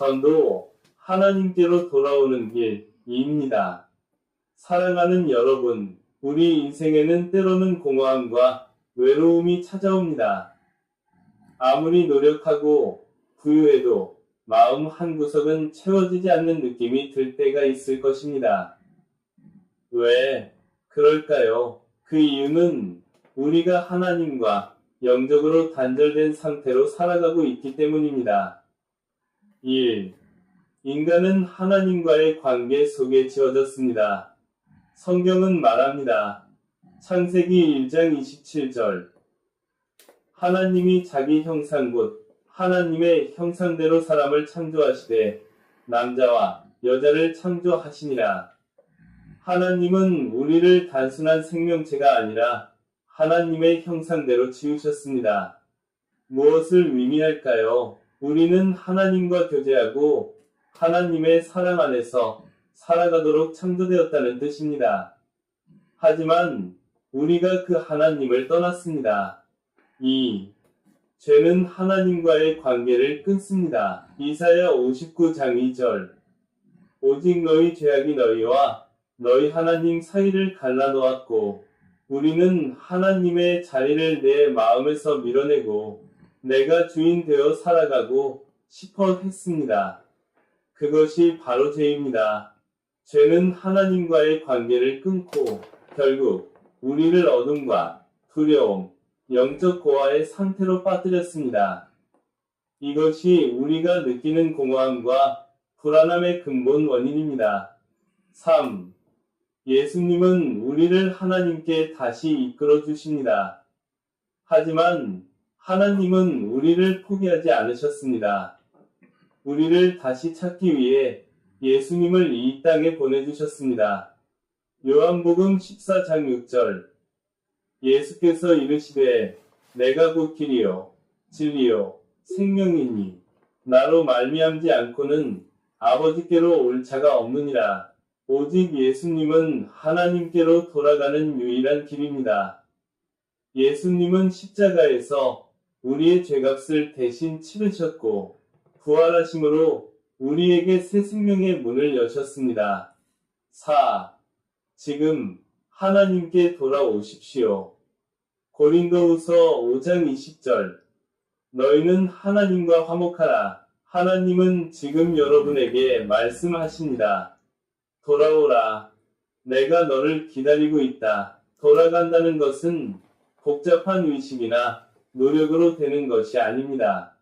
전도 하나님께로 돌아오는 길입니다. 사랑하는 여러분, 우리 인생에는 때로는 공허함과 외로움이 찾아옵니다. 아무리 노력하고 부유해도 마음 한구석은 채워지지 않는 느낌이 들 때가 있을 것입니다. 왜 그럴까요? 그 이유는 우리가 하나님과 영적으로 단절된 상태로 살아가고 있기 때문입니다. 1. 인간은 하나님과의 관계 속에 지어졌습니다. 성경은 말합니다. 창세기 1장 27절. 하나님이 자기 형상 곧 하나님의 형상대로 사람을 창조하시되 남자와 여자를 창조하시니라. 하나님은 우리를 단순한 생명체가 아니라 하나님의 형상대로 지으셨습니다. 무엇을 의미할까요? 우리는 하나님과 교제하고 하나님의 사랑 안에서 살아가도록 창조되었다는 뜻입니다. 하지만 우리가 그 하나님을 떠났습니다. 2. 죄는 하나님과의 관계를 끊습니다. 이사야 59장 2절 오직 너희 죄악이 너희와 너희 하나님 사이를 갈라놓았고 우리는 하나님의 자리를 내 마음에서 밀어내고 내가 주인 되어 살아가고 싶어 했습니다. 그것이 바로 죄입니다. 죄는 하나님과의 관계를 끊고 결국 우리를 어둠과 두려움, 영적 고아의 상태로 빠뜨렸습니다. 이것이 우리가 느끼는 공허함과 불안함의 근본 원인입니다. 3. 예수님은 우리를 하나님께 다시 이끌어 주십니다. 하지만 하나님은 우리를 포기하지 않으셨습니다. 우리를 다시 찾기 위해 예수님을 이 땅에 보내주셨습니다. 요한복음 14장 6절 예수께서 이르시되 내가 곧 길이요 진리요 생명이니 나로 말미암지 않고는 아버지께로 올 자가 없느니라. 오직 예수님은 하나님께로 돌아가는 유일한 길입니다. 예수님은 십자가에서 우리의 죄값을 대신 치르셨고 부활하심으로 우리에게 새 생명의 문을 여셨습니다. 4. 지금 하나님께 돌아오십시오. 고린도후서 5장 20절 너희는 하나님과 화목하라. 하나님은 지금 여러분에게 말씀하십니다. 돌아오라. 내가 너를 기다리고 있다. 돌아간다는 것은 복잡한 의식이나 노력으로 되는 것이 아닙니다.